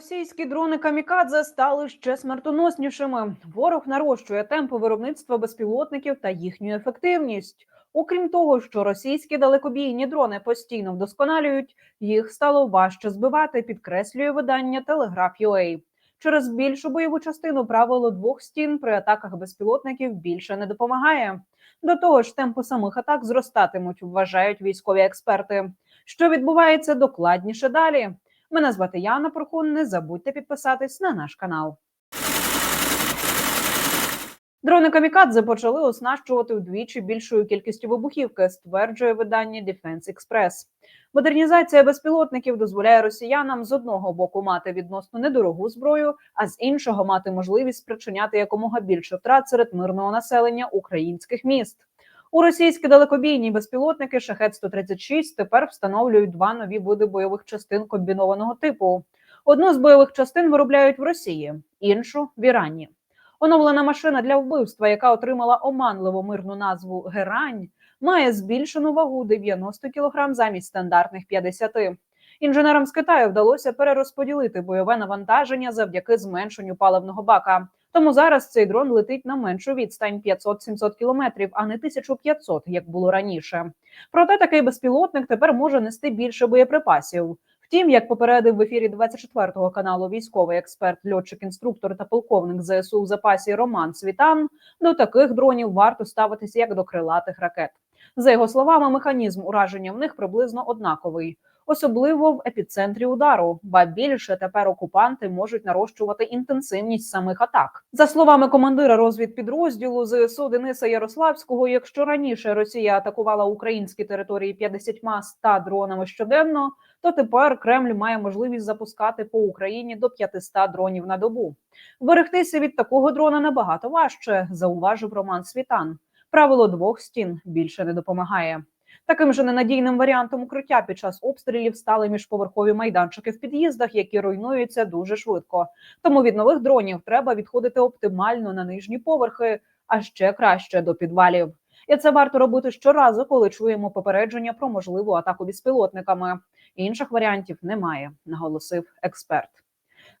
Російські дрони камікадзе стали ще смертоноснішими. Ворог нарощує темпи виробництва безпілотників та їхню ефективність. Окрім того, що російські далекобійні дрони постійно вдосконалюють, їх стало важче збивати, підкреслює видання Telegraph.ua. Через більшу бойову частину правило двох стін при атаках безпілотників більше не допомагає. До того ж, темпи самих атак зростатимуть, вважають військові експерти. Що відбувається докладніше далі? Мене звати Яна Прохун. Не забудьте підписатись на наш канал. Дрони камікадзе почали оснащувати вдвічі більшою кількістю вибухівки, стверджує видання Defense Express. Модернізація безпілотників дозволяє росіянам з одного боку мати відносно недорогу зброю, а з іншого мати можливість спричиняти якомога більше втрат серед мирного населення українських міст. У російські далекобійні безпілотники шахет 136 тепер встановлюють два нові види бойових частин комбінованого типу. Одну з бойових частин виробляють в Росії, іншу в Ірані. Оновлена машина для вбивства, яка отримала оманливу мирну назву Герань, має збільшену вагу 90 кг замість стандартних 50. Інженерам з Китаю вдалося перерозподілити бойове навантаження завдяки зменшенню паливного бака. Тому зараз цей дрон летить на меншу відстань 500-700 кілометрів, а не 1500, як було раніше. Проте такий безпілотник тепер може нести більше боєприпасів. Втім, як попередив в ефірі 24-го каналу військовий експерт, льотчик, інструктор та полковник ЗСУ в запасі Роман Світан, до таких дронів варто ставитися як до крилатих ракет. За його словами, механізм ураження в них приблизно однаковий особливо в епіцентрі удару. Ба більше тепер окупанти можуть нарощувати інтенсивність самих атак. За словами командира розвідпідрозділу ЗСУ Дениса Ярославського. Якщо раніше Росія атакувала українські території 50-100 дронами щоденно, то тепер Кремль має можливість запускати по Україні до 500 дронів на добу. Берегтися від такого дрона набагато важче, зауважив Роман Світан. Правило двох стін більше не допомагає. Таким же ненадійним варіантом укриття під час обстрілів стали міжповерхові майданчики в під'їздах, які руйнуються дуже швидко. Тому від нових дронів треба відходити оптимально на нижні поверхи, а ще краще до підвалів. І це варто робити щоразу, коли чуємо попередження про можливу атаку безпілотниками. Інших варіантів немає, наголосив експерт.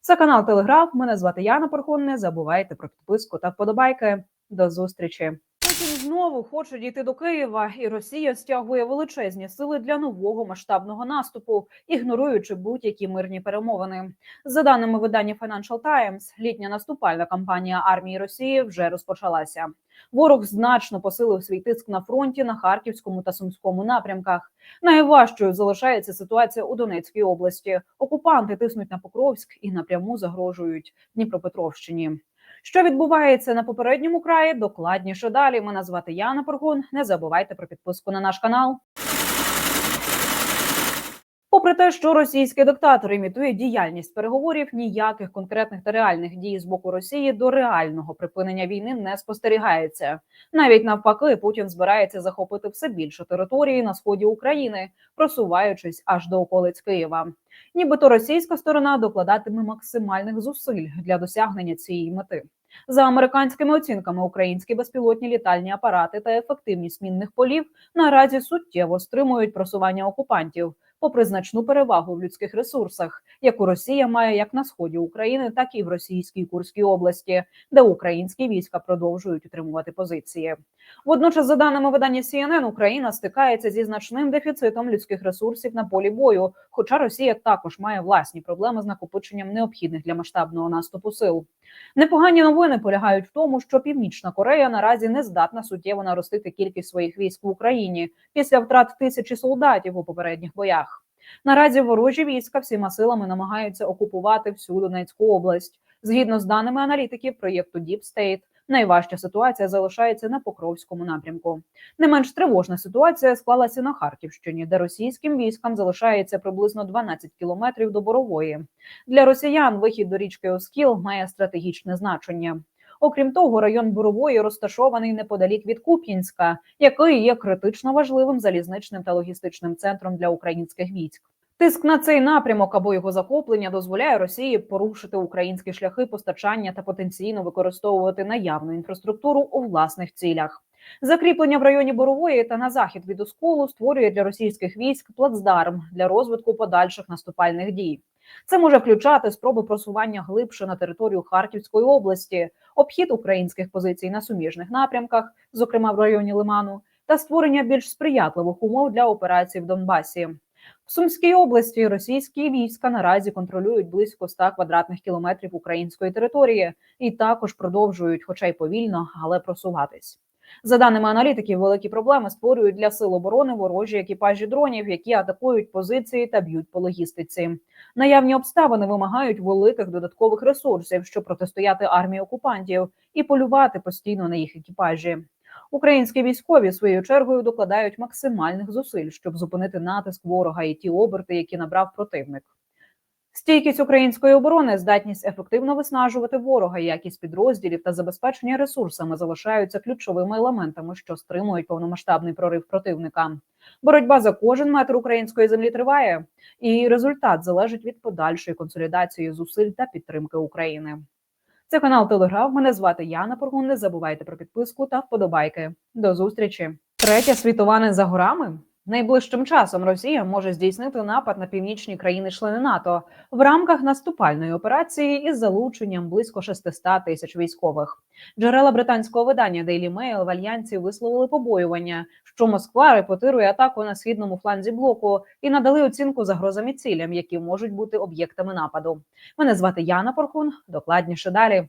Це канал Телеграф. Мене звати Яна Порхон. Не забувайте про підписку та вподобайки. До зустрічі. Путін знову хоче дійти до Києва, і Росія стягує величезні сили для нового масштабного наступу, ігноруючи будь-які мирні перемовини. За даними видання Financial Times, літня наступальна кампанія армії Росії вже розпочалася. Ворог значно посилив свій тиск на фронті на харківському та сумському напрямках. Найважчою залишається ситуація у Донецькій області. Окупанти тиснуть на Покровськ і напряму загрожують Дніпропетровщині. Що відбувається на попередньому краї? Докладніше далі. Мене звати Яна Поргун. Не забувайте про підписку на наш канал. Попри те, що російський диктатор імітує діяльність переговорів, ніяких конкретних та реальних дій з боку Росії до реального припинення війни не спостерігається. Навіть навпаки, Путін збирається захопити все більше території на сході України, просуваючись аж до околиць Києва. Нібито російська сторона докладатиме максимальних зусиль для досягнення цієї мети. За американськими оцінками, українські безпілотні літальні апарати та ефективність мінних полів наразі суттєво стримують просування окупантів попри значну перевагу в людських ресурсах, яку Росія має як на сході України, так і в російській Курській області, де українські війська продовжують утримувати позиції. Водночас, за даними видання CNN, Україна стикається зі значним дефіцитом людських ресурсів на полі бою. Хоча Росія також має власні проблеми з накопиченням необхідних для масштабного наступу сил. Непогані новини полягають в тому, що Північна Корея наразі не здатна суттєво наростити кількість своїх військ в Україні після втрат тисячі солдатів у попередніх боях. Наразі ворожі війська всіма силами намагаються окупувати всю Донецьку область. Згідно з даними аналітиків проєкту Deep State, найважча ситуація залишається на Покровському напрямку. Не менш тривожна ситуація склалася на Харківщині, де російським військам залишається приблизно 12 кілометрів до борової. Для росіян вихід до річки Оскіл має стратегічне значення. Окрім того, район Бурової розташований неподалік від Куп'янська, який є критично важливим залізничним та логістичним центром для українських військ. Тиск на цей напрямок або його захоплення дозволяє Росії порушити українські шляхи постачання та потенційно використовувати наявну інфраструктуру у власних цілях. Закріплення в районі Борової та на захід від Осколу створює для російських військ плацдарм для розвитку подальших наступальних дій. Це може включати спроби просування глибше на територію Харківської області, обхід українських позицій на суміжних напрямках, зокрема в районі Лиману, та створення більш сприятливих умов для операцій в Донбасі. В Сумській області російські війська наразі контролюють близько 100 квадратних кілометрів української території і також продовжують, хоча й повільно, але просуватись. За даними аналітиків, великі проблеми створюють для сил оборони ворожі екіпажі дронів, які атакують позиції та б'ють по логістиці. Наявні обставини вимагають великих додаткових ресурсів, щоб протистояти армії окупантів і полювати постійно на їх екіпажі. Українські військові своєю чергою докладають максимальних зусиль, щоб зупинити натиск ворога і ті оберти, які набрав противник. Стійкість української оборони, здатність ефективно виснажувати ворога, якість підрозділів та забезпечення ресурсами залишаються ключовими елементами, що стримують повномасштабний прорив противника. Боротьба за кожен метр української землі триває, і результат залежить від подальшої консолідації зусиль та підтримки України. Це канал Телеграф. Мене звати Яна Поргун. Не забувайте про підписку та вподобайки. До зустрічі. Третя світова не за горами. Найближчим часом Росія може здійснити напад на північні країни-члени НАТО в рамках наступальної операції із залученням близько 600 тисяч військових. Джерела британського видання Daily Mail в альянсі висловили побоювання, що Москва репетирує атаку на східному фланзі блоку і надали оцінку загрозам і цілям, які можуть бути об'єктами нападу. Мене звати Яна Порхун. Докладніше далі.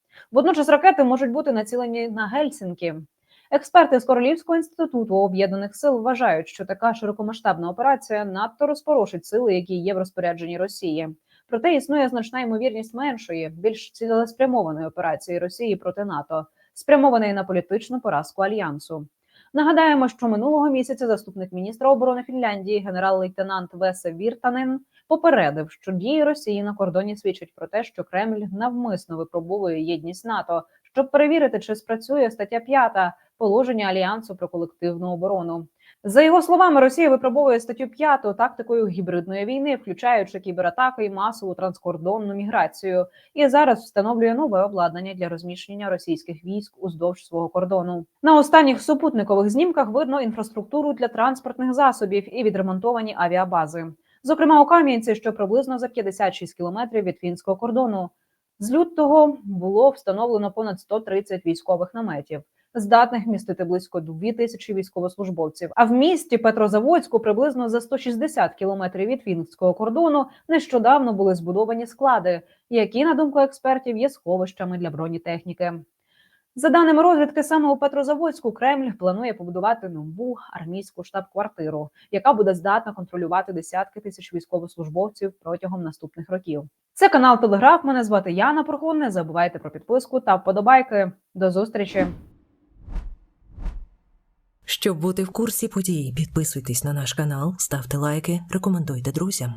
Водночас ракети можуть бути націлені на Гельсінкі. Експерти з Королівського інституту об'єднаних сил вважають, що така широкомасштабна операція надто розпорошить сили, які є в розпорядженні Росії. Проте існує значна ймовірність меншої, більш цілеспрямованої операції Росії проти НАТО, спрямованої на політичну поразку альянсу. Нагадаємо, що минулого місяця заступник міністра оборони Фінляндії, генерал-лейтенант Весе Віртанен, попередив, що дії Росії на кордоні свідчать про те, що Кремль навмисно випробовує єдність НАТО, щоб перевірити, чи спрацює стаття 5 положення альянсу про колективну оборону. За його словами, Росія випробовує статтю 5 тактикою гібридної війни, включаючи кібератаки і масову транскордонну міграцію, і зараз встановлює нове обладнання для розміщення російських військ уздовж свого кордону. На останніх супутникових знімках видно інфраструктуру для транспортних засобів і відремонтовані авіабази. Зокрема, у Кам'янці, що приблизно за 56 кілометрів від фінського кордону. З лютого було встановлено понад 130 військових наметів, здатних містити близько 2 тисячі військовослужбовців. А в місті Петрозаводську приблизно за 160 кілометрів від фінського кордону нещодавно були збудовані склади, які, на думку експертів, є сховищами для бронетехніки. За даними розвідки, саме у Петрозаводську Кремль планує побудувати нову армійську штаб-квартиру, яка буде здатна контролювати десятки тисяч військовослужбовців протягом наступних років. Це канал Телеграф. Мене звати Яна Прохун. Не забувайте про підписку та вподобайки. До зустрічі. Щоб бути в курсі подій, підписуйтесь на наш канал, ставте лайки, рекомендуйте друзям.